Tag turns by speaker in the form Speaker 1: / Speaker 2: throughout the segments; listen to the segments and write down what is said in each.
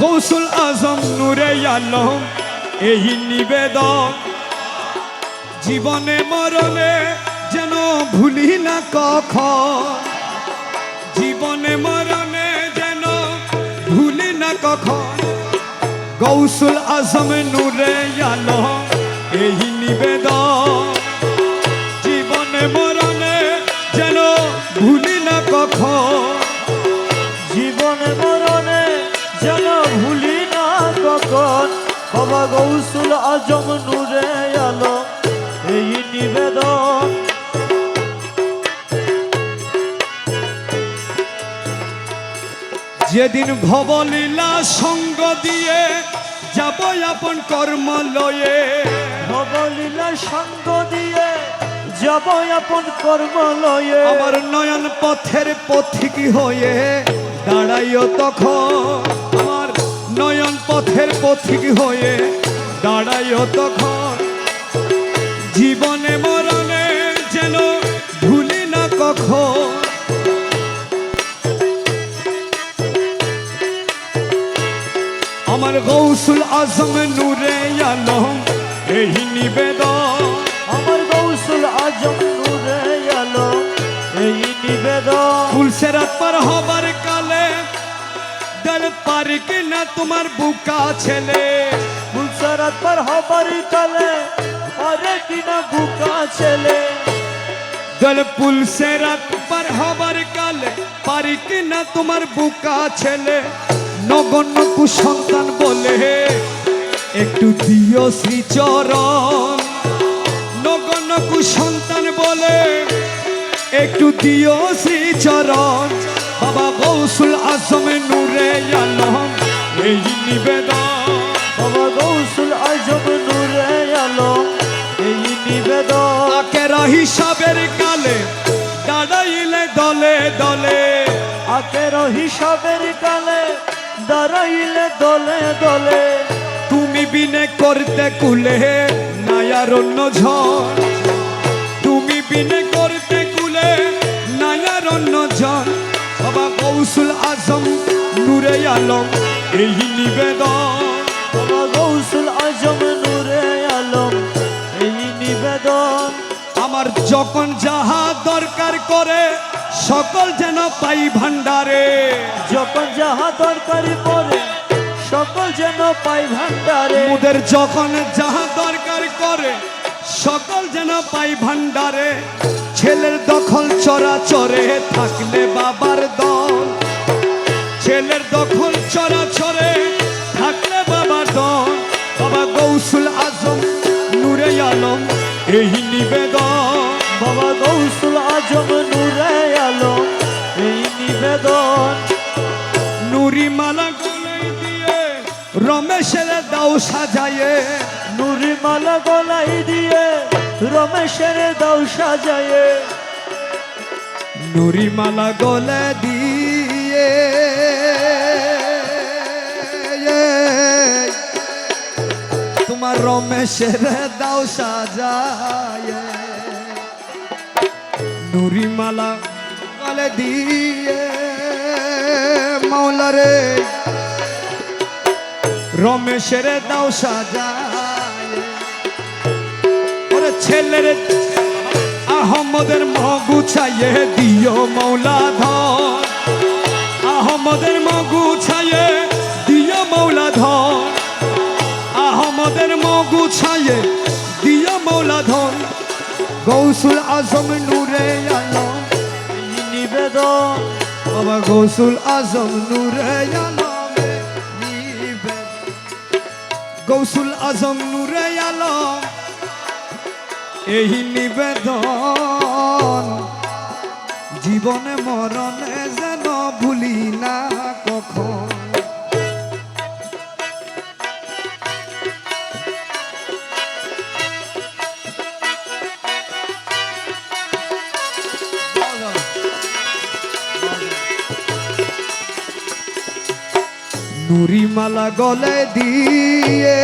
Speaker 1: গৌসুল আজম, নূরে আলম, এই নিবেদন। জীবনে মরণে যেন ভুলি না কখন। জীবনে মরণে যেন ভুলি না কখন। গৌসুল আজম, নূরে আলম, এই নিবেদন।
Speaker 2: গৌসুল আজম নূরে আলো এই নিবেদন।
Speaker 1: যেদিন ভবলীলা সঙ্গ দিয়ে যাব আপন কর্ম লয়ে।
Speaker 2: নবলীলা সঙ্গ দিয়ে যাব আপন কর্ম লয়ে।
Speaker 1: আমার নয়ন পথের পথিক হয়ে দাঁড়াইও তখন। নয়ন পথের পথিক হয়ে দাঁড়াইও তখন। জীবনে মরণে যেন ভুলি না কখন। আমার গৌসুল আজম নূরে আলম এই নিবেদন।
Speaker 2: আমার গৌসুল আজম নূরে আলো এই নিবেদন।
Speaker 1: ফুলসেরাত পার হবার দল পারি কিনা তোমার বুকা ছেলে।
Speaker 2: গুলসারাত পার হবার কালে আরে কিনা বুকা ছেলে।
Speaker 1: দল ফুলসেরাত পার হবার কালে পারি কিনা তোমার বুকা ছেলে। নগণ্য কুসন্তান বলে একটু দিও শ্রীচরণ। নগণ্য কুসন্তান বলে একটু দিও শ্রীচরণ। বাবা গৌসুল আজম নূরে আলম। এই নিবেদন।
Speaker 2: বাবা গৌসুল আজম নূরে আলো এই নিবেদন।
Speaker 1: আকেরা হিসাবের কালে দাঁড়াইলে দলে দলে।
Speaker 2: আকের হিসাবের কালে দাঁড়াইলে দলে দলে।
Speaker 1: তুমি বিনে করতে কুলে নায়ার অন্য ঝড়। তুমি বিনে করতে কুলে নায়ার অন্য ঝড়। আলম এই নিবেদন।
Speaker 2: বাবা গৌসুল আজম নূরে আলম এই নিবেদন।
Speaker 1: আমার যখন যাহা দরকার করে সকল যেন পাই ভান্ডারে
Speaker 2: যখন যাহা দরকারি পড়ে সকল যেন পাই ভান্ডারে
Speaker 1: ওদের যখন যাহা দরকার করে সকল যেন পাই ভান্ডারে ছেলের দখল চরা চরে থাকলে বাবার দল। ছেলের দখল চরা চরে থাকলে বাবার দল বাবা গৌসুল আজম নূরে আলম এই নিবেদন।
Speaker 2: বাবা গৌসুল আজম নূরে আলম এই নিবেদন।
Speaker 1: নুরি মালা গলাই দিয়ে রমেশের দাও সাজায়ে।
Speaker 2: নুরি মালা গলাই দিয়ে রমেশের দাও সাজায়ে।
Speaker 1: নুরি মালা গলে দিয়ে তোমার রমেশের দাও সাজায় নুরি মালা গলে দিয়ে মাওলারে রমেশের দাও সাজায় ছেলের আহমদের মগু ছাইয়ে দিও মৌলা ধর। আহমদের মগু ছাইয়ে দিও মৌলা ধর আহমদের মগু দিও মৌলা ধর গৌসুল আজম নূরে আলম
Speaker 2: নিবেদন।
Speaker 1: বাবা গৌসুল আজম নূরে আলম গৌসুল আজম নূরে আলম এই নিবেদন। জীবনে মরণে ভুলি না কখন? নুরি মালা গলে দিয়ে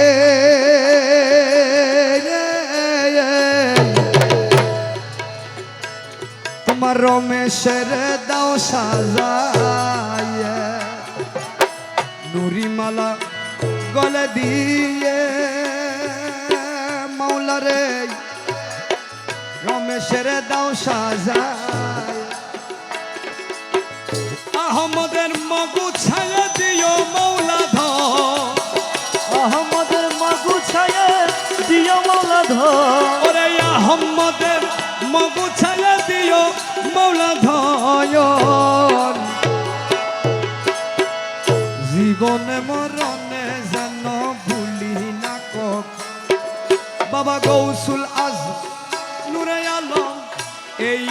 Speaker 1: রমেশের দাও সাজায় নুরি মালা বলে দিয়ে মাওলারে রমেশের দাও সাজায় আহমদের মগু ছায়া দিও মৌলা ধর।
Speaker 2: আহমদের মাগু ছায়া দিও মাওলা ধর।
Speaker 1: জীবনে মরণে যেন ভুলি না কক বাবা গৌসুল আজ নুরে আলম এই